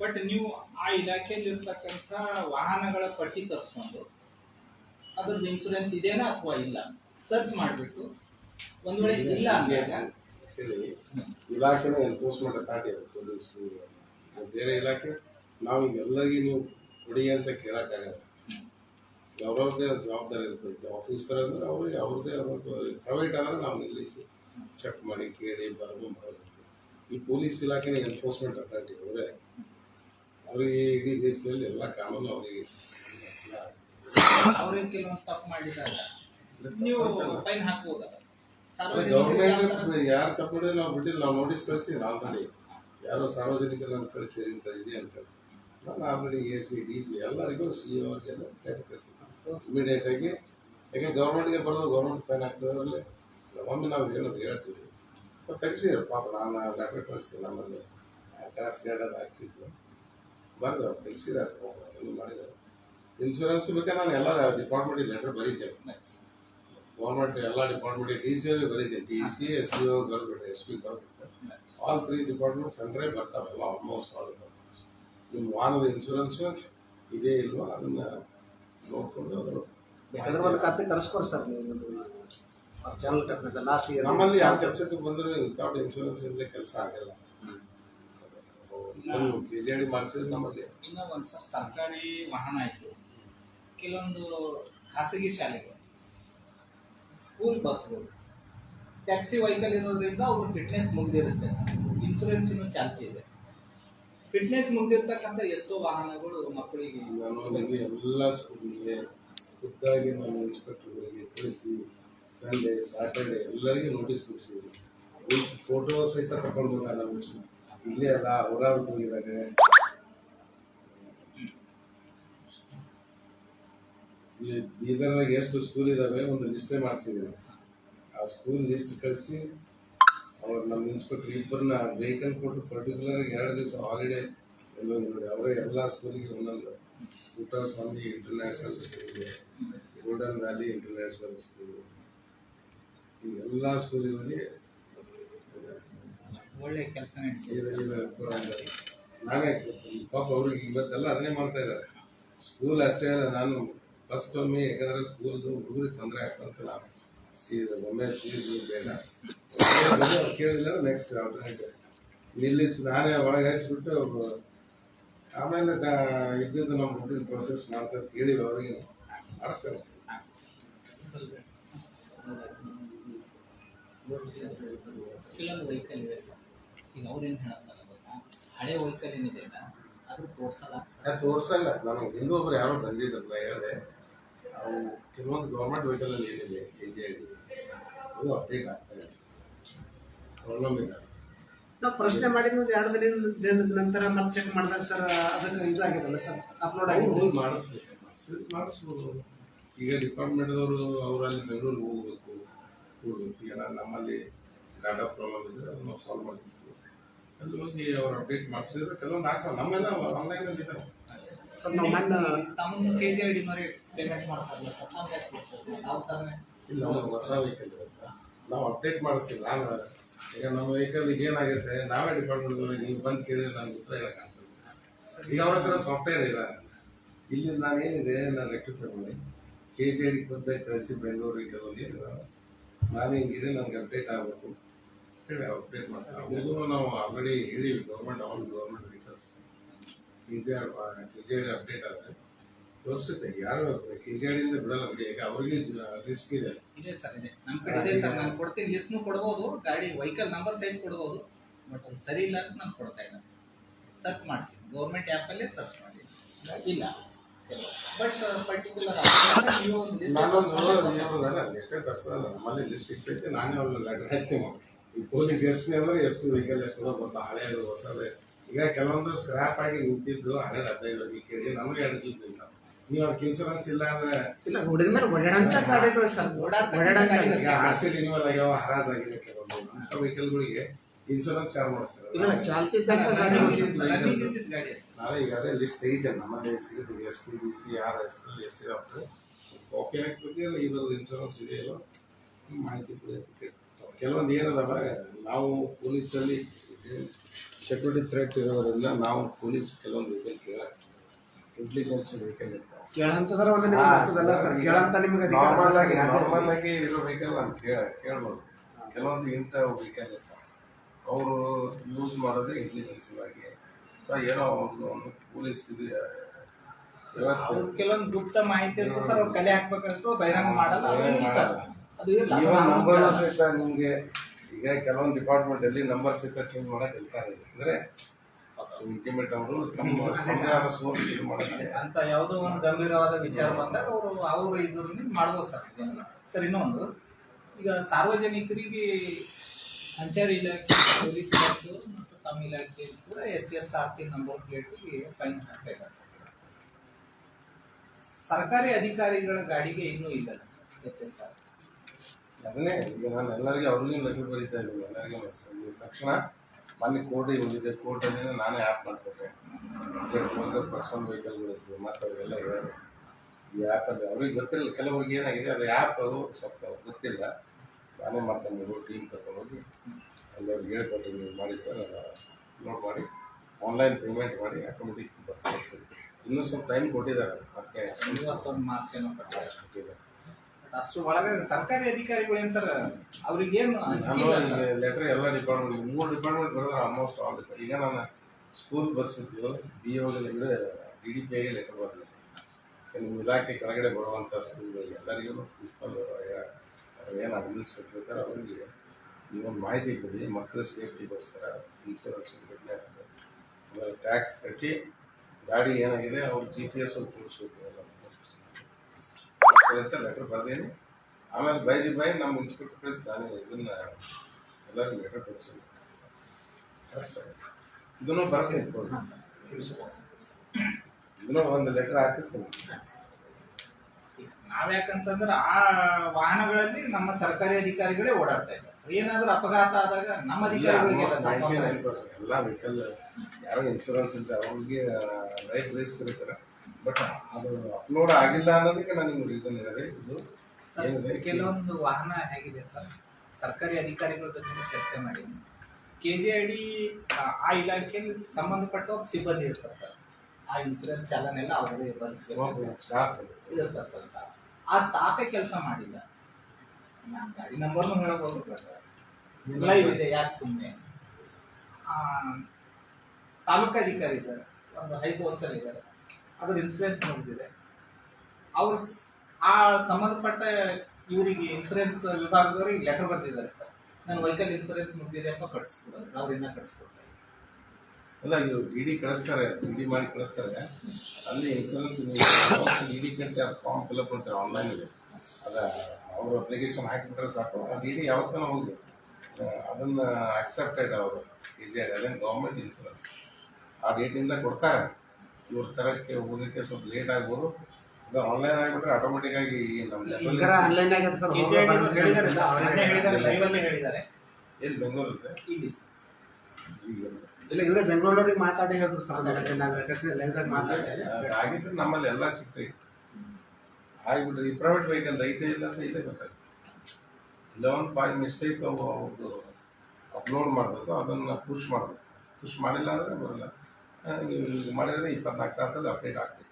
[SPEAKER 5] ಬಟ್ ನೀವು ಆ ಇಲಾಖೆಯಲ್ಲಿ ಇರ್ತಕ್ಕಂಥ ವಾಹನಗಳ ಪಟ್ಟಿ ತರಿಸ್ಕೊಂಡು ಅದ್ರದ್ದು ಇನ್ಶೂರೆನ್ಸ್ ಇದೇನಾ ಅಥವಾ ಇಲ್ಲ? ಸರ್ಚ್ ಮಾಡಿಬಿಟ್ಟು. ಒಂದು ವೇಳೆ ಇಲ್ಲ ಅಂದಾಗ.
[SPEAKER 4] ಹೇಳಿ ಇಲಾಖೆನೂ ಎನ್ಫೋರ್ಸ್ಮೆಂಟ್ ಅಥಾರಿಟಿ ಅದು ಪೊಲೀಸ್ ಬೇರೆ ಇಲಾಖೆ. ನಾವು ಎಲ್ಲರಿಗೂ ನೀವು ಕೊಡಿ ಅಂತ ಕೇಳೋಕ್ಕಾಗಲ್ಲ. ಅವ್ರವ್ರದ್ದೇ ಜವಾಬ್ದಾರಿ ಇರ್ತೈತೆ. ಆಫೀಸರ್ ಅಂದ್ರೆ ಅವ್ರಿಗೆ ಅವ್ರದ್ದೇ ಪ್ರೈವೇಟ್ ಆದ್ರೆ ನಾವು ನಿಲ್ಲಿಸಿ. ಚೆಕ್ ಮಾಡಿ ಕೇಳಿ ಬರೋದು ಮಾಡಬೇಕು. ಈ ಪೊಲೀಸ್ ಇಲಾಖೆನ ಎನ್ಫೋರ್ಸ್ಮೆಂಟ್ ಅಥಾರಿಟಿ ಅವರೇ. ಅವರಿಗೆ ಇಡೀ ದೇಶದಲ್ಲಿ ಎಲ್ಲ ಕಾನೂನು ಅವರಿಗೆ
[SPEAKER 5] ಅವ್ರಿಗೆ ಕೆಲವೊಂದು ತಪ್ಪು ಮಾಡಿದಾಗ
[SPEAKER 1] ನೀವು ಫೈನ್ ಹಾಕ್ಬೋದಲ್ಲ. ಸಾರ್ವಜನಿಕರಿಗೆ ಯಾವ
[SPEAKER 4] ಗೌರ್ಮೆಂಟ್
[SPEAKER 1] ಥರ-
[SPEAKER 4] ಯಾರು ತಪ್ಪಿದ್ರೆ ನಾವು ಬಿಟ್ಟಿಲ್ಲ ನಾವು ನೋಟಿಸ್ ಆಲ್ರೆಡಿ ಯಾರೋ ಸಾರ್ವಜನಿಕರು ನಾನು ಕಳಿಸಿ ಅಂತ ಇದೆ ಅಂತ ನಾನು already A C D C ಎಲ್ಲರಿಗೂ ಸಿ ಅವ್ರಿಗೆಲ್ಲ ಕಳಿಸಿದ್ದೆ ಇಮಿಡಿಯೇಟ್ ಆಗಿ ಯಾಕೆ ಗೌರ್ಮೆಂಟ್ಗೆ ಬರೋದು ಗೌರ್ಮೆಂಟ್ ಫೈನ್ ಹಾಕಿದ್ರಲ್ಲಿ ಒಮ್ಮೆ ನಾವು ಹೇಳೋದು ಹೇಳ್ತೀವಿ. ತೆಗಿಸಿದ್ರು ಪಾಪ ನಾನು ಲೆಟರ್ ಕಳಿಸ್ತೀನಿ ನಮ್ಮಲ್ಲಿ. ಕ್ಲಾಸ್ ಗಾರ್ಡನ್ ಹಾಕಿದ್ದು ಬಂದು ತೆಗಿಸಿದ್ದಾರೆ ಎಲ್ಲ ಮಾಡಿದ್ದಾರೆ. ಇನ್ಶೂರೆನ್ಸ್ ಬೇಕಾದ್ರೆ ನಾನು ಎಲ್ಲ ಡಿಪಾರ್ಟ್ಮೆಂಟ್ ಲೆಟರ್ ಬರೀತೇನೆ. ಗೌರ್ಮೆಂಟ್ ಎಲ್ಲ department D C L ಬರೀತೇನೆ. D C S C O ಬರ್ಬಿಟ್ಟು S P ಬರ್ಬಿಟ್ಟು ಆಲ್ ತ್ರೀ ಡಿಪಾರ್ಟ್ಮೆಂಟ್ಸ್ ಅಂದ್ರೆ ಬರ್ತಾವಲ್ಲ ಆಲ್ಮೋಸ್ಟ್ ಆಲ್ ನಿಮ್ಮ ವಾಹನದ ಇನ್ಶೂರೆನ್ಸ್ ಇದೇ ಇಲ್ವಾ ಅದನ್ನ ನೋಡ್ಕೊಂಡು ಅವರು
[SPEAKER 2] ಬೇಕಾದ್ರೆ ಒಂದು ಕಾಪಿ ತರಿಸ್ಕೊಡಿ ಸರ್ ನೀವು ಚಾನಲ್ ಕಟ್ಟಿದ ಲಾಸ್ಟ್ ಇಯರ್
[SPEAKER 4] ನಮ್ಮಲ್ಲಿ ಯಾವ ಕೆಲಸಕ್ಕೆ ಬಂದ್ರೆ ವಿತೌಟ್ ಇನ್ಶೂರೆನ್ಸ್ ಇಂದ ಕೆಲಸ ಆಗಲ್ಲ. ಕೆ ಜಿ ಡಿ ಮಾಡಿಸಿದ್ರೆ ನಮ್ಮಲ್ಲಿ.
[SPEAKER 1] ಇನ್ನೂ ಒಂದು ಸರ್ ಸರ್ಕಾರಿ ವಾಹನ ಆಯಿತು. ಕೆಲವೊಂದು ಖಾಸಗಿ ಶಾಲೆಗಳು ಸ್ಕೂಲ್ ಬಸ್ಗಳು ಟ್ಯಾಕ್ಸಿ ವೆಹಿಕಲ್ ಇರೋದ್ರಿಂದ ಅವ್ರ ಫಿಟ್ನೆಸ್ ಮುಗ್ದಿರುತ್ತೆ ಸರ್. ಇನ್ಸೂರೆನ್ಸ್ ಇನ್ನೂ ಚಾಲ್ತಿ ಇದೆ. ಫಿಟ್ನೆಸ್ ಮುಗ್ದಿರ್ತಕ್ಕಂಥ ಎಷ್ಟೋ ವಾಹನಗಳು ಮಕ್ಕಳಿಗೆ
[SPEAKER 4] ಎಲ್ಲ ಸ್ಕೂಲಿಗೆ ಖುದ್ದಾಗಿ ನಮ್ಮ ಇನ್ಸ್ಪೆಕ್ಟರ್ಗಳಿಗೆ ತಿಳಿಸಿ ಸಂಡೇ ಸಾಟರ್ಡೆ ಎಲ್ಲರಿಗೂ ನೋಟಿಸ್ ಕೊಡಿಸಿದ್ವಿ ಫೋಟೋ ಸಹಿತ ತಗೊಂಡು ನಮ್ಮ ಇಲ್ಲೇ ಅಲ್ಲ ಹೊರಾದ್ರು ಇಲ್ಲಿ ಬೀದರ್ನಾಗ ಎಷ್ಟು ಸ್ಕೂಲ್ ಇದಾವೆ ಒಂದು ಲಿಸ್ಟೇ ಮಾಡಿಸಿದ್ದೀವಿ ಆ ಸ್ಕೂಲ್ ಲಿಸ್ಟ್ ಕಳಿಸಿ ಅವ್ರು ನಮ್ಮ ಇನ್ಸ್ಪೆಕ್ಟರ್ ಇಬ್ಬರನ್ನ ವೆಹಿಕಲ್ ಕೊಟ್ಟು ಪರ್ಟಿಕ್ಯುಲರ್ ಎರಡು ದಿವಸ ಹಾಲಿಡೇ ಎಲ್ಲ ನೋಡಿ ಅವರೇ ಎಲ್ಲ ಸ್ಕೂಲಿಗೆ ಒಂದೊಂದು ಊಟ Swami international school golden valley international school ಈ ಎಲ್ಲ ಸ್ಕೂಲಿನಲ್ಲಿ
[SPEAKER 1] ಒಳ್ಳೆ ಕೆಲಸ
[SPEAKER 4] ನಾನೇ ಪಾಪ ಅವ್ರಿಗೆ ಇವತ್ತೆಲ್ಲ ಅದನ್ನೇ ಮಾಡ್ತಾ ಇದ್ದಾರೆ. ಸ್ಕೂಲ್ ಅಷ್ಟೇ ಅಲ್ಲ ನಾನು ಫಸ್ಟ್ ಒಮ್ಮೆ ಯಾಕಂದ್ರೆ ಸ್ಕೂಲ್ದು ಹುಡುಗರಿಗೆ ತೊಂದರೆ ಆಗ್ತಂತಲ್ಲ ಸೀರೆ, ಒಮ್ಮೆ ಸೀರೆ ಬೇಡ. ಕೇಳಿಲ್ಲ ನೆಕ್ಸ್ಟ್ ಆಲ್ಟರ್ನೇಟ್ ನಿಲ್ಲಿಸಿ ನಾನೇ ಒಳಗೆ ಹಚ್ಬಿಟ್ಟು ಅವರು ಆಮೇಲೆ ಇದ್ದಿದ್ದು ನಮ್ಮ ಹುಡುಗಿನ ಪ್ರೊಸೆಸ್ ಮಾಡ್ತಾರೆ ಕೇಳಿಲ್ಲ ಅವ್ರಿಗೆ. ಮಾಡಿಸ್ತಾರೆ
[SPEAKER 1] ಕೆಲವೊಂದು ವೆಹಿಕಲ್ ಇವೆ ಸರ್. ಈಗ ಅವ್ರೇನು ಹೇಳ್ತಾರೆ ಹಳೆ ವೆಹಿಕಲ್ ಏನಿದೆ ಅಲ್ಲ ಅದು ತೋರ್ಸಲ್ಲ.
[SPEAKER 4] ಅದು ತೋರ್ಸಲ್ಲ. ನನಗೆ ಹಿಂದೂ ಒಬ್ರು ಯಾರೋ ಬಂದಿದ್ರಲ್ಲ ಹೇಳಿದೆ. ಅವು ಕೆಲವೊಂದು ಗೌರ್ಮೆಂಟ್ ವೆಹಿಕಲಲ್ಲಿ ಏನಿದೆ ಕೆ ಜಿ ಐ ಅದು ಅಪ್ಡೇಟ್ ಆಗ್ತಾ ಇದೆ. ಪ್ರಾಬ್ಲಮ್ ಇದೆ
[SPEAKER 2] ನಾವು ಪ್ರಶ್ನೆ ಮಾಡಿದ ಎರಡು ದಿನ ದಿನದ ನಂತರ ಮತ್ತೆ ಚೆಕ್ ಮಾಡಿದಾಗ ಸರ್ ಅದಕ್ಕೆ ಇದು ಆಗಿದಲ್ಲ ಸರ್ ಅಪ್ಲೋಡ್ ಆಗಿ
[SPEAKER 4] ಅವ್ರು ಮಾಡಿಸ್ಬೇಕು ಮಾಡಿಸ್ಬೋದು. ಈಗ ಡಿಪಾರ್ಟ್ಮೆಂಟ್ದವರು ಅವರಲ್ಲಿ ಬೆಂಗಳೂರಿಗೆ ಹೋಗ್ಬೇಕು ಹೋಗ್ಬೇಕು ಈಗ ನಮ್ಮಲ್ಲಿ ಡಾಟಾ ಪ್ರಾಬ್ಲಮ್ ಇದ್ರೆ ಅದನ್ನ ನಾವು ಸಾಲ್ವ್ ಮಾಡಬೇಕು ಅಲ್ಲಿ ಹೋಗಿ ಅವ್ರು ಅಪ್ಡೇಟ್ ಮಾಡಿಸಿದ್ರೆ ಕೆಲವೊಂದು ಹಾಕೋ ನಮ್ಮೆಲ್ಲ ಆನ್ಲೈನಲ್ಲಿ ಇದ್ದಾವೆ
[SPEAKER 2] ಸರ್ ನಾವು ಮೊನ್ನೆ
[SPEAKER 1] ತಮ್ಮ ಕೆ ಜಿ ಐ ಡಿ ಮೇಲೆ ಪೇಮೆಂಟ್ ಮಾಡ್ತಾರಲ್ಲ ಸರ್ ನಾವು ಯಾಕೆ ನಾವು ತಾನೇ.
[SPEAKER 4] ಇಲ್ಲ ಹೊಸ ವೆಹಿಕಲ್ ನಾವು ಅಪ್ಡೇಟ್ ಮಾಡಿಸ್ತೀವಿ ನಾನು ಈಗ ನಮ್ಮ ವೆಹಿಕಲ್ ಏನಾಗುತ್ತೆ? ನಾವೇ ಡಿಪಾರ್ಟ್ಮೆಂಟ್ ನೀವು ಬಂದು ಕೇಳಿದ್ರೆ ನನಗೆ ಉತ್ತರ ಹೇಳಕ್ಕಾಗ್ತದೆ ಈಗ ಅವ್ರ ಹತ್ರ ಸಾಫ್ಟ್ವೇರ್ ಇಲ್ಲ. ಇಲ್ಲಿ ನಾನು ಏನಿದೆ ನಾನು ರೆಕ್ಟಿಫೈ ಮಾಡಿ. ಕೆ ಜಿ ಐ ಡಿ ಖುದ್ದಾಗಿ ಕಳಿಸಿ ಬೆಂಗಳೂರಿಗೆ ಕೆಲವೊಂದು ನಾನು ಹಿಂಗಿದೆ ನನಗೆ ಅಪ್ಡೇಟ್ ಆಗಬೇಕು. ಹೇಳಿ ಅಪ್ಡೇಟ್ ಮಾಡ್ತಾರೆ ಅವ್ರಿಗೂ ನಾವು already ಹೇಳಿವಿ government all government vehicles K G R K G I update ಆದರೆ ತೋರಿಸುತ್ತೆ. ಯಾರು ಕೆ ಜಿ ಆರ್ ಇಂದ ಬಿಡಲ್ಲ ಬಿಡಿ. ಈಗ ಅವ್ರಿಗೆ ರಿಸ್ಕ್ ಇದೆ.
[SPEAKER 1] ಇದೆ ಸರ್ ಇದೆ. ನಮ್ಮ ಕಡೆ ಇದೆ ಸರ್. ನಾನು ಕೊಡ್ತೀನಿ ಲಿಸ್ಟ್ನು ಕೊಡ್ಬೋದು. ಗಾಡಿ ವೆಹಿಕಲ್ ನಂಬರ್ ಸಹಿತ ಕೊಡ್ಬೋದು. ಬಟ್ ಅದು ಸರಿ ಇಲ್ಲ ಅಂತ ನಾನು ಕೊಡ್ತಾ ಇಲ್ಲ. ಸರ್ಚ್ ಮಾಡಿಸಿ. ಗೌರ್ಮೆಂಟ್ ಆ್ಯಪಲ್ಲೇ ಸರ್ಚ್ ಮಾಡಿ ಇಲ್ಲ. ಬಟ್ ಪರ್ಟಿಕ್ಯುಲರ್
[SPEAKER 4] ನಾನು ಇವ್ರದಲ್ಲ ಎಷ್ಟೇ ತರ್ಸಲ್ಲ ನಮ್ಮಲ್ಲಿ ಲಿಸ್ಟ್ ಇರ್ತೈತೆ ನಾನೇ ಅವ್ರಿಗೆ ಲೆಟರ್ ಹಾಕ್ತೀನಿ. ಈ ಪೊಲೀಸ್ ಎಸ್ ಪಿ ಅಂದ್ರೆ ಎಷ್ಟು ವೆಹಿಕಲ್ ಎಷ್ಟು ಬರ್ತಾ ಹಳೇದು ಹೊಸದೇ ಈಗ ಕೆಲವೊಂದು ಸ್ಕ್ರಾಪ್ ಆಗಿ ನಿಂತಿದ್ದು ಹಳೆ ಹದಿನೈದು ರೂಪಾಯಿ ಕೇಳಿ ನಮಗೆ ಅನಿಸುತ್ತಿಲ್ಲ ನೀವು ಅದಕ್ಕೆ ಇನ್ಸೂರೆನ್ಸ್ ಇಲ್ಲ ಅಂದ್ರೆ
[SPEAKER 2] ಇಲ್ಲ ಹುಡುಗ ಮೇಲೆ ಓಡಾಡಂತ ಗಾಡಿಗಳು ಸರ್ ಓಡಾಡಂತ.
[SPEAKER 4] ಈಗ ಆರ್ ಸಿ ರಿನ್ಯೂವಲ್ ಆಗ್ಯಾವ ಹರಾಜ್ ಆಗಿದೆ ಕೆಲವೊಂದು. ಅಂತ ವೆಹಿಕಲ್ಗಳಿಗೆ ಇನ್ಸೂರೆನ್ಸ್ ಯಾರು ಮಾಡಿಸ್ತಾರೆ?
[SPEAKER 2] ಇಲ್ಲ ಚಾಲ್ತಿ
[SPEAKER 4] ನಾನು ಈಗ ಅದೇ ಲಿಸ್ಟ್ ತೆಗಿತೇನೆ ನಮ್ಮಲ್ಲಿ ಸಿಗುತ್ತೆ S P B C R S ಎಷ್ಟಿದೆ ಓಕೆ ಕಾಪಿ ಹಾಕ್ಬಿಟ್ಟು ಇದ್ರದ್ದು ಇನ್ಸೂರೆನ್ಸ್ ಇದೆಯಲ್ಲ? ಮಾಹಿತಿ ಕೊಡಿ. ಕೆಲವೊಂದು ಏನದಲ್ಲ ನಾವು ಪೊಲೀಸಲ್ಲಿ ಸೆಕ್ಯೂರಿಟಿ ಥ್ರೆಟ್ ಇರೋದ್ರಿಂದ ನಾವು ಪೊಲೀಸ್ ಕೆಲವೊಂದು ರೀತಿಯಲ್ಲಿ ಕೇಳಕ್ಕೆ ಇಂಟೆಲಿಜೆನ್ಸ್ ವೆಹಿಕಲ್ ಇರ್ತಾವೆ
[SPEAKER 2] ಕೇಳಂತದ್ರ ಒಂದು ನಿಮ್ಗೆ ಗೊತ್ತದಲ್ಲ ಸರ್? ಕೇಳಂತ ನಿಮಗೆ
[SPEAKER 4] ನಾರ್ಮಲ್ ಆಗಿ. ನಾರ್ಮಲ್ ಆಗಿ ಇರೋ ವೆಹಿಕಲ್ ಅಂತ ಕೇಳ ಕೇಳ್ಬೋದು. ಕೆಲವೊಂದು ಇಂಥ ವೆಹಿಕಲ್ ಇರ್ತಾವೆ. ಅವರು ಯೂಸ್ ಮಾಡೋದೇ ಇಂಟೆಲಿಜೆನ್ಸ್ ಆಗಿ ಅಥವಾ ಏನೋ ಒಂದು ಒಂದು ಪೊಲೀಸ್ ಇದು ವ್ಯವಸ್ಥೆ.
[SPEAKER 1] ಕೆಲವೊಂದು ಗುಪ್ತ ಮಾಹಿತಿ ಇರುತ್ತೆ ಸರ್ ಅವ್ರು ಕಲೆ ಹಾಕ್ಬೇಕಂತ ಬಹಿರಂಗ ಮಾಡಲ್ಲ. ಇಲ್ಲ
[SPEAKER 4] ನಂಬರ್ ಸಹಿತ ನಿಮಗೆ ಈಗ ಕೆಲವೊಂದು ಡಿಪಾರ್ಟ್ಮೆಂಟ್ ಅಲ್ಲಿ ನಂಬರ್ ಸಹಿತ ಚೇಂಜ್ ಮಾಡಕ್ ಇರ್ತಾರೆ ಅಂದ್ರೆ ಇಂಟಿಮೇಟ್ ಅವರು ತಮ್ಮ ಸೋರ್ಸ್ ಇದು ಮಾಡೋಕ್ಕೆ
[SPEAKER 1] ಅಂತ ಯಾವುದೋ ಒಂದು ಗಂಭೀರವಾದ ವಿಚಾರ ಬಂದಾಗ ಅವರು ಅವರು ಇದ್ರಲ್ಲಿ ಮಾಡ್ಬೋದು ಸರ್. ಸರ್ ಇನ್ನೊಂದು. ಈಗ ಸಾರ್ವಜನಿಕರಿಗೆ ಸಂಚಾರ ಇಲಾಖೆ ಪೊಲೀಸ್ ಇಲಾಖೆ ಮತ್ತು ತಮ್ಮ ಇಲಾಖೆ ಕೂಡ H S R T number ಪ್ಲೇಟಿಗೆ ಫೈನ್ ಹಾಕ್ಬೇಕು ಸರ್. ಸರ್ಕಾರಿ ಅಧಿಕಾರಿಗಳ ಗಾಡಿಗೆ ಇನ್ನೂ ಇಲ್ಲ ಸರ್ ಎಚ್ ಎಸ್ ಆರ್
[SPEAKER 4] ಅದನ್ನೇ ಈಗ ನಾನು ಎಲ್ಲರಿಗೂ ಅವ್ರಿಗೂ ಲೆಟರ್ ಬರೀತಾ ಇದ್ದೀನಿ ಎಲ್ಲರಿಗೂ ಮೆಸೇಜ್ ತಕ್ಷಣ ಮೊನ್ನೆ ಕೋರ್ಟಿಗೆ ಕೋರ್ಟ್ ಕೋರ್ಟಲ್ಲಿ ನಾನೇ ಆ್ಯಪ್ ಮಾಡ್ತೇನೆ. ಪರ್ಸನ್ ವೆಹಿಕಲ್ಗಳಿದ್ದು ಮತ್ತು ಅವರಿಗೆಲ್ಲ ಹೇಳಿ ಈ ಆ್ಯಪಲ್ಲಿ ಅವ್ರಿಗೆ ಗೊತ್ತಿರಲಿಲ್ಲ ಕೆಲವ್ರಿಗೆ ಏನಾಗಿದೆ ಅದು ಆ್ಯಪ್ ಅದು ಸ್ವಲ್ಪ ಗೊತ್ತಿಲ್ಲ. ನಾನೇ ಮಾಡ್ಕೊಂಡು ಟೀಮ್ ಕರ್ಕೊಂಡೋಗಿ ಎಲ್ಲರಿಗೆ ನೀವು ಮಾಡಿ ಸರ್ ನೋಟ್ ಮಾಡಿ ಆನ್ಲೈನ್ ಪೇಮೆಂಟ್ ಮಾಡಿ ಆಟೋಮೆಟಿಕ್ ಬರ್ತಾರೆ ಇನ್ನೂ ಸ್ವಲ್ಪ ಟೈಮ್ ಕೊಟ್ಟಿದ್ದಾರೆ ಮತ್ತೆ
[SPEAKER 1] ಮಾರ್ಚ್ ಏನೋ
[SPEAKER 4] ಕೊಟ್ಟಿದ್ದಾರೆ.
[SPEAKER 1] ಅಷ್ಟು ಒಳಗೆ ಸರ್ಕಾರಿ ಅಧಿಕಾರಿಗಳು ಏನು ಸರ್ ಅವ್ರಿಗೆ
[SPEAKER 4] ಏನು ಲೆಟರ್ ಎಲ್ಲ ಡಿಪಾರ್ಟ್ಮೆಂಟ್ ಮೂರು ಡಿಪಾರ್ಟ್ಮೆಂಟ್ ಬರೆದ್ರೆ ಆಲ್ಮೋಸ್ಟ್ ಆಲ್ ಈಗ ನಾನು ಸ್ಕೂಲ್ ಬಸ್ ಇದ್ದು ಬಿ ಒಗೆ ಇದು ಡಿ ಡಿ ಪಿ ಐಗೆ ಲೆಟರ್ ಬರಲಿಲ್ಲ ನಿಮ್ಮ ಇಲಾಖೆ ಕೆಳಗಡೆ ಬರುವಂಥ ಸ್ಕೂಲ್ಗಳಿಗೆ ಎಲ್ಲರಿಗೂ ಪ್ರಿನ್ಸಿಪಲ್ ಏನು ಅಡ್ಮಿನಿಸ್ಟ್ರೇಟರ್ ಇರ್ತಾರೆ ಅವರಿಗೆ ಒಂದು ಮಾಹಿತಿ ಕೊಡಿ. ಮಕ್ಕಳ ಸೇಫ್ಟಿಗೋಸ್ಕರ ಇನ್ಶೂರೆನ್ಸ್ ಫಿಟ್ನೆಸ್ ಆಮೇಲೆ ಟ್ಯಾಕ್ಸ್ ಕಟ್ಟಿ ಗಾಡಿ ಏನಾಗಿದೆ ಅವ್ರು ಜಿ ಪಿ ಎಸ್ ಅಲ್ಲಿ ತೋರಿಸ್ಬೇಕು. ಎಲ್ಲ ಅಂತ ಲೆಟರ್ ಬರ್ದೇನೆ. ಆಮೇಲೆ ಬೈ ದಿ ಬೈ ನಮ್ಮ ಇನ್ಸ್ಪೆಕ್ಟರ್ ಪ್ರೈಸ್ ನಾನು ಇದನ್ನ ಎಲ್ಲರಿಗೂ ಲೆಟರ್ ಕೊಡ್ತೀನಿ. ಇದನ್ನು ಬರ್ತೀನಿ. ಇದನ್ನು ಒಂದು ಲೆಟರ್ ಹಾಕಿಸ್ತೀನಿ.
[SPEAKER 1] ನಾವ್ಯಾಕಂತಂದ್ರೆ ಆ ವಾಹನಗಳಲ್ಲಿ ನಮ್ಮ ಸರ್ಕಾರಿ ಅಧಿಕಾರಿಗಳೇ ಓಡಾಡ್ತಾ ಇದ್ದಾರೆ. ಏನಾದ್ರೂ ಅಪಘಾತ ಆದಾಗ ನಮ್ಮ ಅಧಿಕಾರಿಗಳಿಗೆ ಎಲ್ಲ
[SPEAKER 4] ವೆಹಿಕಲ್ ಯಾರು ಇನ್ಶೂರೆನ್ಸ್ ಇಲ್ಲ ಅವ್ರಿಗೆ ಲೈಫ್ ರಿಸ್ಕ್ ಇರ್ತಾರೆ ಬಟ್ ಅದು ಅಪ್ಲೋಡ್ ಆಗಿಲ್ಲ ಅನ್ನೋದಕ್ಕೆ ನನಗೆ ರೀಸನ್ ಇರೋದೇ ಇದು
[SPEAKER 1] ಸರ್,
[SPEAKER 4] ಏನಿದೆ
[SPEAKER 1] ಕೆಲವೊಂದು ವಾಹನ ಹೇಗಿದೆ ಸರ್? ಸರ್ಕಾರಿ ಅಧಿಕಾರಿಗಳ ಜೊತೆ ಚರ್ಚೆ ಮಾಡಿ. ಕೆ ಜಿ ಐ ಡಿ ಆ ಇಲಾಖೆಗೆ ಸಂಬಂಧಪಟ್ಟ ಸಿಬ್ಬಂದಿ ಇರ್ತಾರೆ ಸರ್. ಆ ಇನ್ಸೂರೆನ್ಸ್ ಚಾಲನೆಲ್ಲ ಅವರೇ ಭರಿಸ್ಬೇಕು
[SPEAKER 4] ಸ್ಟಾಫ್
[SPEAKER 1] ಇರ್ತಾರೆ ಸರ್ ಸ್ಟಾಫ್ ಆ ಸ್ಟಾಫೇ ಕೆಲಸ ಮಾಡಿಲ್ಲ. ನಾನು ಗಾಡಿ ನಂಬರ್ನು ಹೇಳಬಹುದು ಲೈವ್ ಇದೆ ಯಾಕೆ ಸುಮ್ಮನೆ ತಾಲೂಕು ಅಧಿಕಾರಿ ಇದ್ದಾರೆ. ಒಂದು ಹೈ ಪೋಸ್ಟಲ್ ಇದ್ದಾರೆ. ಅದ್ರ ಇನ್ಸೂರೆನ್ಸ್ ಮುಗಿದಿದೆ ಅವ್ರ ಆ ಸಂಬಂಧಪಟ್ಟ ಇವರಿಗೆ ಇನ್ಸೂರೆನ್ಸ್ ವಿಭಾಗದವ್ರಿಗೆ ಲೆಟರ್ ಬರ್ತಿದ್ದಾರೆ ಸರ್. ನನ್ನ ವೆಹಿಕಲ್ ಇನ್ಸೂರೆನ್ಸ್ ಮುಗಿದಿದೆ ಅಂತ ಕಟ್ಸ್ಕೊಡೋದು ಇನ್ನೂ ಕಟ್ಸ್ಕೊಡ್ತಾರೆ
[SPEAKER 4] ಅಲ್ಲ ಇವರು ಡಿ ಡಿ ಕಳಿಸ್ತಾರೆ ಡಿ ಡಿ ಮಾಡಿ ಕಳಿಸ್ತಾರೆ. ಅಲ್ಲಿ ಇನ್ಸೂರೆನ್ಸ್ ಡಿ ಡಿ ಕಟ್ಟಿ ಅದು ಫಾರ್ಮ್ ಫಿಲಪ್ ಮಾಡ್ತಾರೆ ಆನ್ಲೈನ್ ಇದೆ ಅದ, ಅವರು ಅಪ್ಲಿಕೇಶನ್ ಹಾಕಿಬಿಟ್ರೆ ಸಾಕು. ಆ ಡಿ ಡಿ ಯಾವತ್ತನ ಹೋಗಿ ಅದನ್ನು ಅಕ್ಸೆಪ್ಟೆಡ್ ಅವರು. ಈಜಿ, ಅದೇನು ಗೌರ್ಮೆಂಟ್ ಇನ್ಸೂರೆನ್ಸ್ ಆ ಡೇಟಿಂದ ಕೊಡ್ತಾರೆ. ಇವ್ರ ತರಕ್ಕೆ ಹೋಗೋದಕ್ಕೆ ಸ್ವಲ್ಪ ಲೇಟ್ ಆಗ್ಬೋದು. ಅದು ಆನ್ಲೈನ್ ಆಗಿಬಿಟ್ರೆ ಆಟೋಮೆಟಿಕ್ ಆಗಿ ಎಲ್ಲಿ ಬೆಂಗಳೂರಲ್ಲಿ
[SPEAKER 1] ಇಲ್ಲಿ
[SPEAKER 2] ಇವರೇ ಬೆಂಗಳೂರಿಗೆ ಮಾತಾಡಿ ಹೇಳಿದ್ರು ಸರ್
[SPEAKER 4] ಆಗಿದ್ರೆ ನಮ್ಮಲ್ಲಿ ಎಲ್ಲ ಸಿಗ್ತೈತೆ ಆಗಿಬಿಟ್ರೆ ಈ ಪ್ರೈವೇಟ್ ವೆಹಿಕಲ್ ಐತೆ ಇಲ್ಲ ಅಂತ ಇಲ್ಲೇ ಗೊತ್ತಾಗ್ತದೆ ಇಲ್ಲ ಒಂದು ಬಾಯ್ ಮಿಸ್ಟೇಕ್ ಅವ್ರದ್ದು ಅಪ್ಲೋಡ್ ಮಾಡಬೇಕು ಅದನ್ನು ಪುಷ್ ಮಾಡಬೇಕು. ಪುಷ್ ಮಾಡಿಲ್ಲ ಅಂದರೆ ಬರಲ್ಲ. ಮಾಡಿದರೆ ಇಪ್ಪತ್ನಾಲ್ಕು ತಾಸಲ್ಲಿ ಅಪ್ಡೇಟ್ ಆಗ್ತಿತ್ತು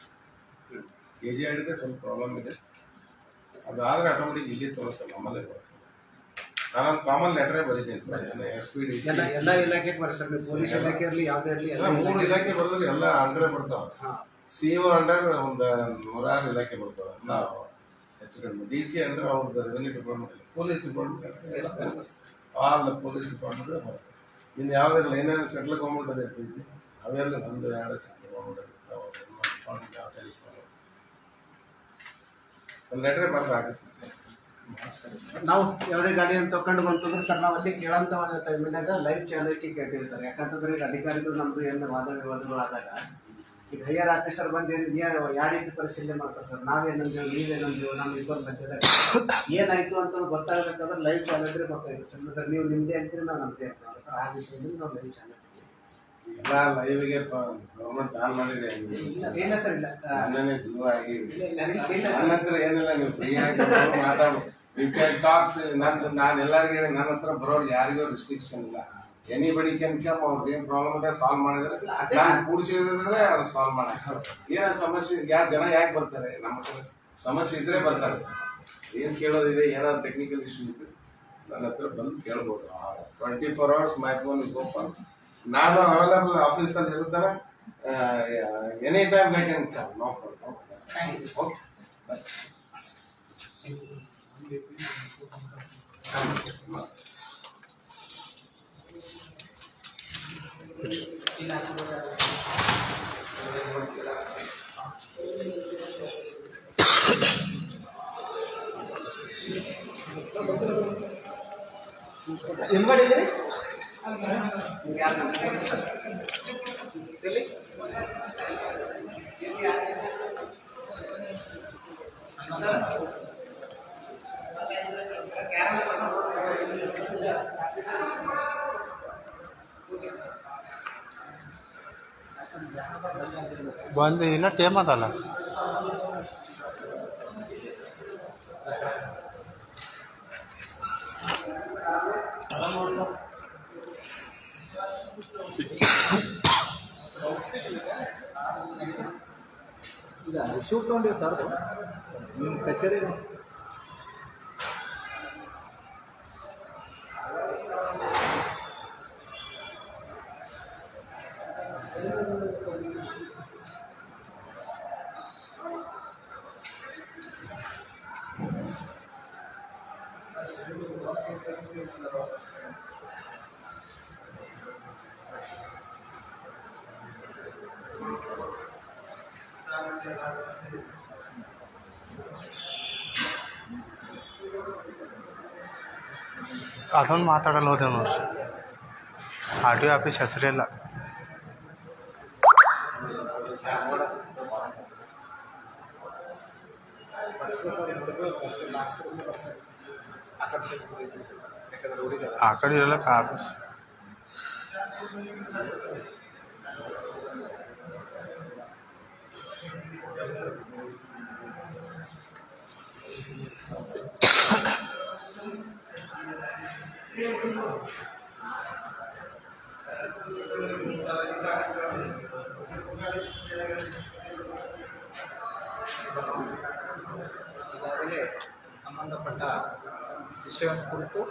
[SPEAKER 4] ಕೆ ಜಿ ಆಡಿದ್ರೆ ಸ್ವಲ್ಪ ಪ್ರಾಬ್ಲಮ್ ಇದೆ. ಅದಾದರೆ ಆಟೋಮೆಟಿಕ್ ಇಲ್ಲಿ ತೋರಿಸ್ತಾರೆ ನಮ್ಮಲ್ಲೇ ಬರುತ್ತೆ. ನಾನೊಂದು ಕಾಮನ್ ಲೆಟ್ರೇ ಬರೀತೀನಿ ಎಸ್ ಪಿ ಡಿ
[SPEAKER 2] ಎಲ್ಲ ಪೊಲೀಸ್ ಇಲಾಖೆ ಇರಲಿ ಯಾವುದೇ ಇರಲಿ
[SPEAKER 4] ಎಲ್ಲ ಮೂರು ಇಲಾಖೆ ಬರೆದ್ರೆ ಎಲ್ಲ ಅಂಡ್ರೆ ಬರ್ತಾವೆ. ಸಿ ಒ ಅಂಡರ್ ಒಂದು ನೂರಾರು ಇಲಾಖೆ ಬರ್ತಾವ. ಎಲ್ಲ ಹೆಚ್ಚು ಕಡಿಮೆ. ಡಿ ಸಿ ಅಂದ್ರೆ ಅವ್ರದ್ದು revenue department police department all police department ಇನ್ನು ಯಾವುದೇ ಏನೇನು ಸೆಂಟ್ರಲ್ ಗೌರ್ಮೆಂಟ್ ಅದೇ ಇರ್ತೈತಿ ಅವೆಲ್ಲ ಒಂದು ಎರಡು ಟೆಲಿಫೋನ್ ಒಂದು ಲೆಟ್ರೇ ಬರೆದು ಹಾಕಿಸ್ತೀನಿ
[SPEAKER 2] ನಾವು ಯಾವುದೇ ಗಾಡಿಯನ್ನು ತಗೊಂಡು ಬಂತಂದ್ರೆ ಸರ್, ನಾವು ಅಲ್ಲಿ ಕೇಳಂತವಾದ ಟೈಮಿನಾಗ ಲೈವ್ ಚಾನಲ್ಗೆ ಕೇಳ್ತೀವಿ ಸರ್. ಯಾಕಂತಂದ್ರೆ ಈಗ ಅಧಿಕಾರಿಗಳು ನಮ್ದು ಏನು ವಾದ ವಿವಾದಗಳಾದಾಗ, ಈಗ ಹೈಯರ್ ಆಫೀಸರ್ ಬಂದು ಏನು ಯಾವ ರೀತಿ ಪರಿಶೀಲನೆ ಮಾಡ್ತಾರೆ ಸರ್? ನಾವೇನಂದೇವು, ನೀವೇನಂದೇವು, ನಮ್ಮ ಇಬ್ಬರು ಮಧ್ಯದಾಗ ಏನಾಯ್ತು ಅಂತ ಗೊತ್ತಾಗಬೇಕಾದ್ರೆ ಲೈವ್ ಚಾನಲ್ ಇದ್ರೆ ಗೊತ್ತಾಯ್ತು ಸರ್. ನೀವು ನಿಮ್ದೇ ಅಂತೀರಿ, ನಾವು ನಮ್ದೇ ಅಂತ ಆ ವಿಷಯದಲ್ಲಿ ನಾವು ಲೈವ್ ಚಾನಲ್
[SPEAKER 4] ಎಲ್ಲ ಲೈವ್ಗೆ ಗೌರ್ಮೆಂಟ್ ಆನ್ ಮಾಡಿದೆ.
[SPEAKER 2] ಇಲ್ಲ ಸರ್ ಇಲ್ಲ.
[SPEAKER 4] ನನ್ನೇ ಜೀವ ಆಗಿ ನನ್ನ. ಹತ್ರ ಏನಿಲ್ಲ ನೀವು ಫ್ರೀ ಆಗಿ ಮಾತಾಡು. ಯು ಕ್ಯಾನ್ ಟಾಕ್ ನಾನು ನಾನು ಎಲ್ಲರಿಗೂ ನನ್ನ ಹತ್ರ ಬರೋರು ಯಾರಿಗೂ ರಿಸ್ಟ್ರಿಕ್ಷನ್ ಇಲ್ಲ. ಎನಿ ಬಡಿ ಕ್ಯಾನ್ ಕಮ್ ಅವ್ರದ್ದು ಏನು ಪ್ರಾಬ್ಲಮ್ ಇದೆ ಸಾಲ್ವ್ ಮಾಡಿದ್ರೆ ನಾನು ಕೂಡಿಸಿದ್ರೆ ಅದು ಸಾಲ್ವ್ ಮಾಡ ಏನೋ ಸಮಸ್ಯೆ ಯಾರು ಜನ ಯಾಕೆ ಬರ್ತಾರೆ? ನಮ್ಮ ಹತ್ರ ಸಮಸ್ಯೆ ಇದ್ರೆ ಬರ್ತಾರೆ. ಏನು ಕೇಳೋದಿದೆ ಏನಾದ್ರು ಟೆಕ್ನಿಕಲ್ ಇಶ್ಯೂ ಇದ್ರೆ ನನ್ನ ಹತ್ರ ಬಂದು ಕೇಳ್ಬೋದು. Twenty four hours my phone is open normal available officer జరుగుతారా? Any
[SPEAKER 1] time they can
[SPEAKER 4] come
[SPEAKER 1] no
[SPEAKER 2] problem ಎಂಬ
[SPEAKER 3] ಬಂದು ಇನ್ನ ಟೇಮ್ ಅದಲ್ಲ.
[SPEAKER 2] ಇಲ್ಲ ಶೂಟ್ ತೊಗೊಂಡಿರಿ ಸರ್ ನಿಮ್ಮ ಕಚೇರಿ
[SPEAKER 3] ಅದೊಂದು ಮಾತಾಡಲ್ಲ ಹೋದೆ ನೋಡ್ರಿ ಆರ್ ಟಿ ಒ ಆಫೀಸ್ ಹೆಸರಿಲ್ಲ ಆ ಕಡೆ ಇರಲ್ಲ ಆಫೀಸ್
[SPEAKER 1] ಈಗಾಗಲೇ ಸಂಬಂಧಪಟ್ಟ ವಿಷಯವನ್ನು ಕುರಿತು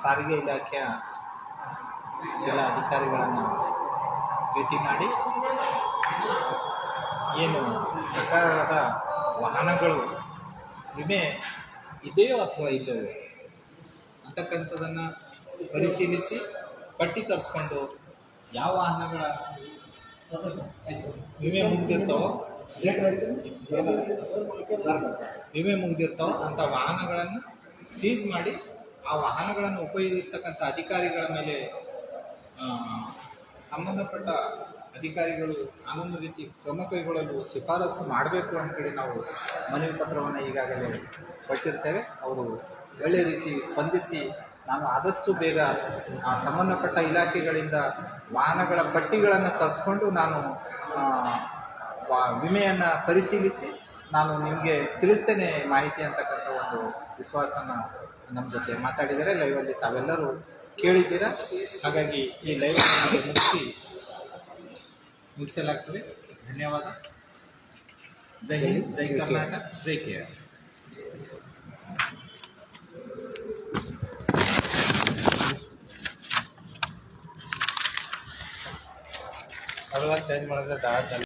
[SPEAKER 1] ಸಾರಿಗೆ ಇಲಾಖೆಯ ಜಿಲ್ಲಾ ಅಧಿಕಾರಿಗಳನ್ನು ಭೇಟಿ ಮಾಡಿ ಏನು ಸರ್ಕಾರದ ವಾಹನಗಳು ವಿಮೆ ಇದೆಯೋ ಅಥವಾ ಇಲ್ಲವೋ ಅಂತಕ್ಕಂಥದ್ದನ್ನು ಪರಿಶೀಲಿಸಿ ಪಟ್ಟಿ ತರಿಸ್ಕೊಂಡು ಯಾವ ವಾಹನಗಳ ವಿಮೆ ಮುಗಿದಿರ್ತಾವೋ? ವಿಮೆ ಮುಗಿದಿರ್ತಾವೋ ಅಂಥ ವಾಹನಗಳನ್ನು ಸೀಸ್ ಮಾಡಿ ಆ ವಾಹನಗಳನ್ನು ಉಪಯೋಗಿಸ್ತಕ್ಕಂಥ ಅಧಿಕಾರಿಗಳ ಮೇಲೆ ಸಂಬಂಧಪಟ್ಟ ಅಧಿಕಾರಿಗಳು ಕಾನೂನು ರೀತಿ ಕ್ರಮ ಕೈಗೊಳ್ಳಲು ಶಿಫಾರಸು ಮಾಡಬೇಕು ಅಂತೇಳಿ ನಾವು ಮನವಿ ಪತ್ರವನ್ನು ಈಗಾಗಲೇ ಕೊಟ್ಟಿರ್ತೇವೆ. ಅವರು ಒಳ್ಳೆ ರೀತಿ ಸ್ಪಂದಿಸಿ ನಾನು ಆದಷ್ಟು ಬೇಗ ಆ, ಸಂಬಂಧಪಟ್ಟ ಇಲಾಖೆಗಳಿಂದ ವಾಹನಗಳ ಪಟ್ಟಿಗಳನ್ನು ತರಿಸ್ಕೊಂಡು ನಾನು ವಿಮೆಯನ್ನು ಪರಿಶೀಲಿಸಿ ನಾನು ನಿಮಗೆ ತಿಳಿಸ್ತೇನೆ ಮಾಹಿತಿ ಅಂತಕ್ಕಂಥ ಒಂದು ವಿಶ್ವಾಸನ ನಮ್ಮ ಜೊತೆ ಮಾತಾಡಿದರೆ ಲೈವಲ್ಲಿ ತಾವೆಲ್ಲರೂ ಕೇಳಿದ್ದೀರಾ? ಹಾಗಾಗಿ ಈ ಲೈವ್ ಮುಗಿಸಿ ಮುಗಿಸಲಾಗ್ತದೆ. ಧನ್ಯವಾದ. ಜೈ ಹಿಂದ್ ಜೈ ಕರ್ನಾಟಕ ಜೈ ಕೆ ಆರ್
[SPEAKER 3] ಅದೆಲ್ಲ ಚೇಂಜ್ ಮಾಡಿದ್ರೆ ಡಾಟ್